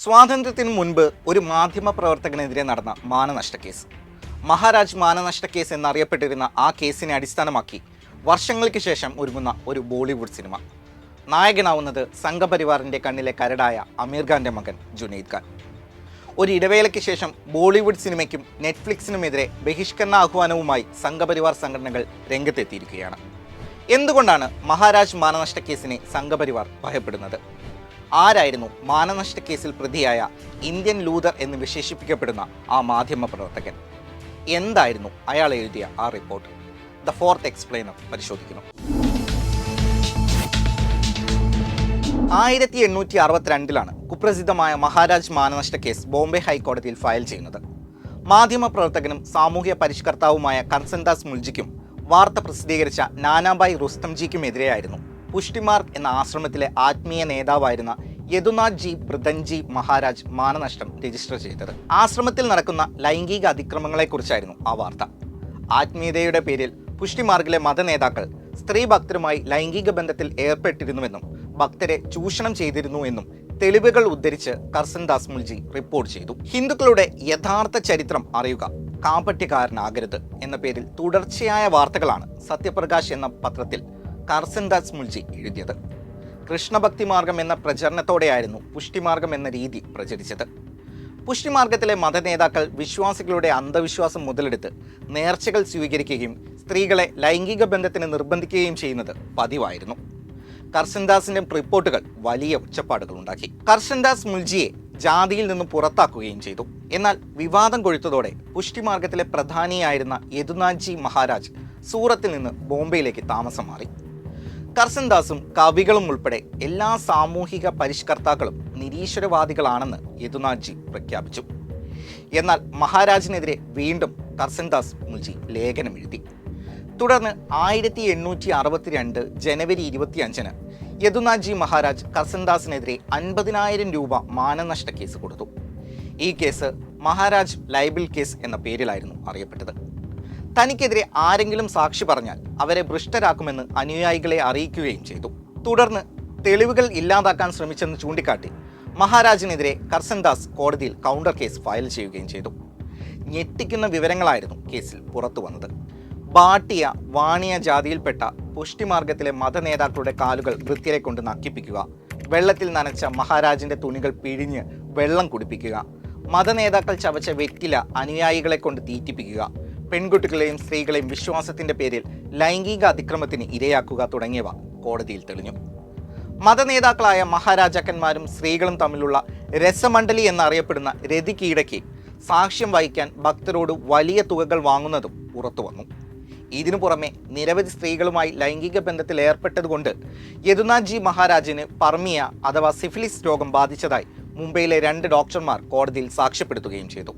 സ്വാതന്ത്ര്യത്തിന് മുൻപ് ഒരു മാധ്യമ പ്രവർത്തകനെതിരെ നടന്ന മാനനഷ്ട കേസ്. മഹാരാജ് മാനനഷ്ട കേസ് എന്നറിയപ്പെട്ടിരുന്ന ആ കേസിനെ അടിസ്ഥാനമാക്കി വർഷങ്ങൾക്ക് ശേഷം ഒരുങ്ങുന്ന ഒരു ബോളിവുഡ് സിനിമ. നായകനാവുന്നത് സംഘപരിവാറിന്റെ കണ്ണിലെ കരടായ അമീർ ഖാന്റെ മകൻ ജുനൈദ് ഖാൻ. ഒരു ഇടവേളയ്ക്ക് ശേഷം ബോളിവുഡ് സിനിമയ്ക്കും നെറ്റ്ഫ്ലിക്സിനുമെതിരെ ബഹിഷ്കരണ ആഹ്വാനവുമായി സംഘപരിവാർ സംഘടനകൾ രംഗത്തെത്തിയിരിക്കുകയാണ്. എന്തുകൊണ്ടാണ് മഹാരാജ് മാനനഷ്ട കേസിനെ സംഘപരിവാർ ഭയപ്പെടുന്നത്? ആരായിരുന്നു മാനനഷ്ട കേസിൽ പ്രതിയായ ഇന്ത്യൻ ലൂതർ എന്ന് വിശേഷിപ്പിക്കപ്പെടുന്ന ആ മാധ്യമ പ്രവർത്തകൻ? എന്തായിരുന്നു അയാൾ എഴുതിയ ആ റിപ്പോർട്ട് ദ ഫോർത്ത് എക്സ്പ്ലെയിനർ പരിശോധിക്കുന്നു. ആയിരത്തി എണ്ണൂറ്റി അറുപത്തിരണ്ടിലാണ് കുപ്രസിദ്ധമായ മഹാരാജ് മാനനഷ്ട കേസ് ബോംബെ ഹൈക്കോടതിയിൽ ഫയൽ ചെയ്യുന്നത്. മാധ്യമപ്രവർത്തകനും സാമൂഹ്യ പരിഷ്കർത്താവുമായ കൺസൻദാസ് മുൽജിക്കും വാർത്ത പ്രസിദ്ധീകരിച്ച നാനാബായ് റുസ്തംജിക്കുമെതിരെയായിരുന്നു പുഷ്ടിമാർഗ് എന്ന ആശ്രമത്തിലെ ആത്മീയ നേതാവായിരുന്ന യദുനാഥ് ജി ബ്രദൻജി മഹാരാജ് മാനനഷ്ടം രജിസ്റ്റർ ചെയ്തത്. ആശ്രമത്തിൽ നടക്കുന്ന ലൈംഗിക അതിക്രമങ്ങളെക്കുറിച്ചായിരുന്നു ആ വാർത്ത. ആത്മീയതയുടെ പേരിൽ പുഷ്ടിമാർഗിലെ മതനേതാക്കൾ സ്ത്രീ ഭക്തരുമായി ലൈംഗിക ബന്ധത്തിൽ ഏർപ്പെട്ടിരുന്നുവെന്നും ഭക്തരെ ചൂഷണം ചെയ്തിരുന്നു എന്നും തെളിവുകൾ ഉദ്ധരിച്ച് കർസൻദാസ് മുൽജി റിപ്പോർട്ട് ചെയ്തു. ഹിന്ദുക്കളുടെ യഥാർത്ഥ ചരിത്രം അറിയുക കാപ്പറ്റ്യക്കാരനാകരുത് എന്ന പേരിൽ തുടർച്ചയായ വാർത്തകളാണ് സത്യപ്രകാശ് എന്ന പത്രത്തിൽ കർസൻദാസ് മുൽജി എഴുതിയത്. കൃഷ്ണഭക്തി മാർഗം എന്ന പ്രചരണത്തോടെയായിരുന്നു പുഷ്ടിമാർഗം എന്ന രീതി പ്രചരിച്ചത്. പുഷ്ടിമാർഗത്തിലെ മതനേതാക്കൾ വിശ്വാസികളുടെ അന്ധവിശ്വാസം മുതലെടുത്ത് നേർച്ചകൾ സ്വീകരിക്കുകയും സ്ത്രീകളെ ലൈംഗിക ബന്ധത്തിന് നിർബന്ധിക്കുകയും ചെയ്യുന്നത് പതിവായിരുന്നു. കർഷൻദാസിന്റെ റിപ്പോർട്ടുകൾ വലിയ ഒച്ചപ്പാടുകൾ ഉണ്ടാക്കി. കർഷൻദാസ് മുൽജിയെ ജാതിയിൽ നിന്ന് പുറത്താക്കുകയും ചെയ്തു. എന്നാൽ വിവാദം കൊഴുത്തതോടെ പുഷ്ടിമാർഗത്തിലെ പ്രധാനിയായിരുന്ന യദുനാഥ്ജി മഹാരാജ് സൂറത്തിൽ നിന്ന് ബോംബെയിലേക്ക് താമസം മാറി. കർസൻദാസും കവികളും ഉൾപ്പെടെ എല്ലാ സാമൂഹിക പരിഷ്കർത്താക്കളും നിരീശ്വരവാദികളാണെന്ന് യദുനാഥ്ജി പ്രഖ്യാപിച്ചു. എന്നാൽ മഹാരാജിനെതിരെ വീണ്ടും കർസൻദാസ് മുൽജി ലേഖനം എഴുതി തുടർന്ന് ആയിരത്തി എണ്ണൂറ്റി അറുപത്തിരണ്ട് ജനുവരി ഇരുപത്തിയഞ്ചിന് യദുനാഥ്ജി മഹാരാജ് കർസൻദാസിനെതിരെ അൻപതിനായിരം രൂപ മാനനഷ്ട കേസ് കൊടുത്തു. ഈ കേസ് മഹാരാജ് ലൈബിൾ കേസ് എന്ന പേരിലായിരുന്നു അറിയപ്പെട്ടത്. തനിക്കെതിരെ ആരെങ്കിലും സാക്ഷി പറഞ്ഞാൽ അവരെ ഭ്രഷ്ടരാക്കുമെന്ന് അനുയായികളെ അറിയിക്കുകയും ചെയ്തു. തുടർന്ന് തെളിവുകൾ ഇല്ലാതാക്കാൻ ശ്രമിച്ചെന്ന് ചൂണ്ടിക്കാട്ടി മഹാരാജിനെതിരെ കർസൻദാസ് കോടതിയിൽ കൗണ്ടർ കേസ് ഫയൽ ചെയ്യുകയും ചെയ്തു. ഞെട്ടിക്കുന്ന വിവരങ്ങളായിരുന്നു കേസിൽ പുറത്തു വന്നത്. ബാട്ടിയ വാണിയ ജാതിയിൽപ്പെട്ട പുഷ്ടിമാർഗത്തിലെ മതനേതാക്കളുടെ കാലുകൾ വൃത്തിയെ കൊണ്ട് നക്കിപ്പിക്കുക വെള്ളത്തിൽ നനച്ച മഹാരാജിന്റെ തുണികൾ പിഴിഞ്ഞ് വെള്ളം കുടിപ്പിക്കുക മതനേതാക്കൾ ചവച്ച വെറ്റില അനുയായികളെ കൊണ്ട് തീറ്റിപ്പിക്കുക പെൺകുട്ടികളെയും സ്ത്രീകളെയും വിശ്വാസത്തിന്റെ പേരിൽ ലൈംഗിക അതിക്രമത്തിന് ഇരയാക്കുക തുടങ്ങിയവ കോടതിയിൽ തെളിഞ്ഞു. മതനേതാക്കളായ മഹാരാജാക്കന്മാരും സ്ത്രീകളും തമ്മിലുള്ള രസമണ്ഡലി എന്നറിയപ്പെടുന്ന രതി കീടയ്ക്ക് സാക്ഷ്യം വഹിക്കാൻ ഭക്തരോട് വലിയ തുകകൾ വാങ്ങുന്നതും പുറത്തു വന്നു. ഇതിനു പുറമെ നിരവധി സ്ത്രീകളുമായി ലൈംഗിക ബന്ധത്തിൽ ഏർപ്പെട്ടതുകൊണ്ട് യദുനാഥ് ജി മഹാരാജിന് പർമിയ അഥവാ സിഫിലിസ് രോഗം ബാധിച്ചതായി മുംബൈയിലെ രണ്ട് ഡോക്ടർമാർ കോടതിയിൽ സാക്ഷ്യപ്പെടുത്തുകയും ചെയ്തു.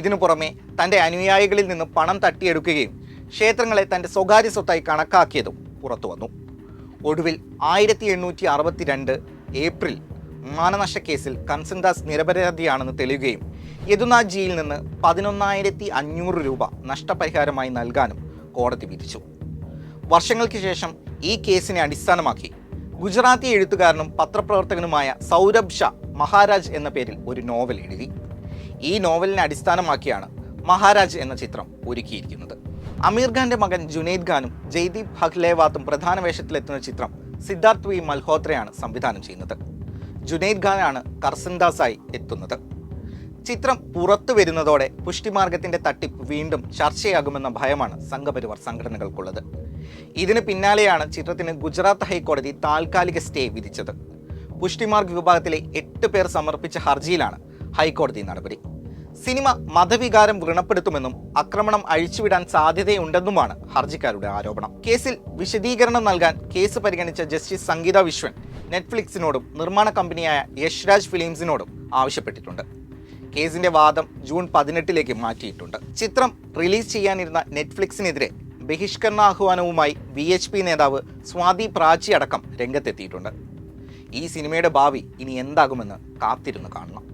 ഇതിനു പുറമെ തന്റെ അനുയായികളിൽ നിന്ന് പണം തട്ടിയെടുക്കുകയും ക്ഷേത്രങ്ങളെ തന്റെ സ്വകാര്യ സ്വത്തായി കണക്കാക്കിയതും പുറത്തു വന്നു. ഒടുവിൽ ആയിരത്തി എണ്ണൂറ്റി അറുപത്തിരണ്ട് ഏപ്രിൽ മാനനഷ്ട കേസിൽ കൻസൻദാസ് നിരപരാധിയാണെന്ന് തെളിയുകയും യദുനാഥ് ജിയിൽ നിന്ന് പതിനൊന്നായിരത്തി അഞ്ഞൂറ് രൂപ നഷ്ടപരിഹാരമായി നൽകാനും കോടതി വിധിച്ചു. വർഷങ്ങൾക്ക് ശേഷം ഈ കേസിനെ അടിസ്ഥാനമാക്കി ഗുജറാത്തി എഴുത്തുകാരനും പത്രപ്രവർത്തകനുമായ സൗരഭ് ഷാ മഹാരാജ് എന്ന പേരിൽ ഒരു നോവൽ എഴുതി. ഈ നോവലിനെ അടിസ്ഥാനമാക്കിയാണ് മഹാരാജ് എന്ന ചിത്രം ഒരുക്കിയിരിക്കുന്നത്. അമീർ ഖാന്റെ മകൻ ജുനൈദ് ഖാനും ജയ്ദീപ് ഹഖ്ലേവാത്തും പ്രധാന വേഷത്തിലെത്തുന്ന ചിത്രം സിദ്ധാർത്ഥ് വി. മൽഹോത്രയാണ് സംവിധാനം ചെയ്യുന്നത്. ജുനൈദ് ഖാനാണ് കർസൻദാസായി എത്തുന്നത്. ചിത്രം പുറത്തു വരുന്നതോടെ പുഷ്ടിമാർഗത്തിന്റെ തട്ടിപ്പ് വീണ്ടും ചർച്ചയാകുമെന്ന ഭയമാണ് സംഘപരിവാർ സംഘടനകൾക്കുള്ളത്. ഇതിന് പിന്നാലെയാണ് ചിത്രത്തിന് ഗുജറാത്ത് ഹൈക്കോടതി താൽക്കാലിക സ്റ്റേ വിധിച്ചത്. പുഷ്ടിമാർഗ് വിഭാഗത്തിലെ എട്ട് പേർ സമർപ്പിച്ച ഹർജിയിലാണ് ഹൈക്കോടതി നടപടി. സിനിമ മതവികാരം വ്രണപ്പെടുത്തുമെന്നും ആക്രമണം അഴിച്ചുവിടാൻ സാധ്യതയുണ്ടെന്നുമാണ് ഹർജിക്കാരുടെ ആരോപണം. കേസിൽ വിശദീകരണം നൽകാൻ കേസ് പരിഗണിച്ച ജസ്റ്റിസ് സംഗീത വിശ്വൻ നെറ്റ്ഫ്ലിക്സിനോടും നിർമ്മാണ കമ്പനിയായ യശ്രാജ് ഫിലിംസിനോടും ആവശ്യപ്പെട്ടിട്ടുണ്ട്. കേസിന്റെ വാദം ജൂൺ പതിനെട്ടിലേക്ക് മാറ്റിയിട്ടുണ്ട്. ചിത്രം റിലീസ് ചെയ്യാനിരുന്ന നെറ്റ്ഫ്ലിക്സിനെതിരെ ബഹിഷ്കരണാഹ്വാനവുമായി വി എച്ച് പി നേതാവ് സ്വാതി പ്രാചി അടക്കം രംഗത്തെത്തിയിട്ടുണ്ട്. ഈ സിനിമയുടെ ഭാവി ഇനി എന്താകുമെന്ന് കാത്തിരുന്ന് കാണണം.